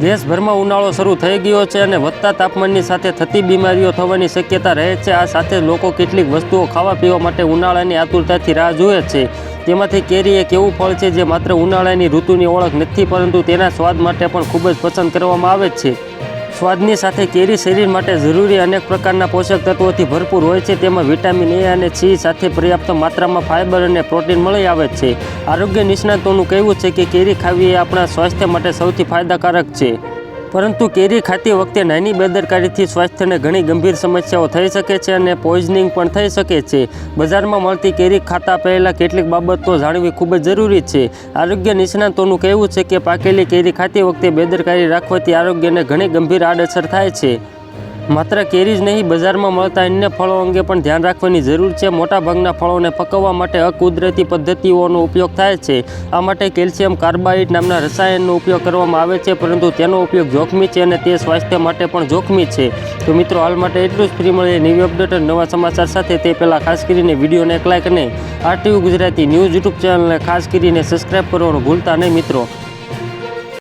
દેશભરમાં ઉનાળો શરૂ થઈ ગયો છે અને વધતા તાપમાનની સાથે થતી બીમારીઓ થવાની શક્યતા રહે છે. આ સાથે લોકો કેટલીક વસ્તુઓ ખાવા પીવા માટે ઉનાળાની આતુરતાથી રાહ જુએ છે. તેમાંથી કેરી એક એવું ફળ છે જે માત્ર ઉનાળાની ઋતુની ઓળખ નથી, પરંતુ તેના સ્વાદ માટે પણ ખૂબ જ પસંદ કરવામાં આવે છે. સ્વાદની સાથે કેરી શરીર માટે જરૂરી અનેક પ્રકારના પોષક તત્વોથી ભરપૂર હોય છે. તેમાં વિટામિન એ અને સી સાથે પર્યાપ્ત માત્રામાં ફાઇબર અને પ્રોટીન મળી આવે છે. આરોગ્ય નિષ્ણાતોનું કહેવું છે કે કેરી ખાવી એ આપણા સ્વાસ્થ્ય માટે સૌથી ફાયદાકારક છે. પરંતુ કેરી ખાતી વખતે નાની બેદરકારીથી સ્વાસ્થ્યને ઘણી ગંભીર સમસ્યાઓ થઈ શકે છે અને પોઈઝનિંગ પણ થઈ શકે છે. બજારમાં મળતી કેરી ખાતા પહેલાં કેટલીક બાબતો જાણવી ખૂબ જ જરૂરી છે. આરોગ્ય નિષ્ણાતોનું કહેવું છે કે પાકેલી કેરી ખાતી વખતે બેદરકારી રાખવાથી આરોગ્યને ઘણી ગંભીર આડઅસર થાય છે. માત્ર કેરી જ નહીં, બજારમાં મળતા અન્ય ફળો અંગે પણ ધ્યાન રાખવાની જરૂર છે. મોટાભાગના ફળોને પકવવા માટે અકુદરતી પદ્ધતિઓનો ઉપયોગ થાય છે. આ માટે કેલ્શિયમ કાર્બાઇડ નામના રસાયણનો ઉપયોગ કરવામાં આવે છે, પરંતુ તેનો ઉપયોગ જોખમી છે અને તે સ્વાસ્થ્ય માટે પણ જોખમી છે. તો મિત્રો, હાલ માટે એટલું જ. ફ્રી મળે ન્યૂ અપડેટ અને નવા સમાચાર સાથે. તે પહેલાં ખાસ કરીને વિડીયોને એક લાઇક અને આરટીયુ ગુજરાતી ન્યૂઝ યુટ્યુબ ચેનલને ખાસ કરીને સબસ્ક્રાઈબ કરવાનું ભૂલતા નહીં મિત્રો.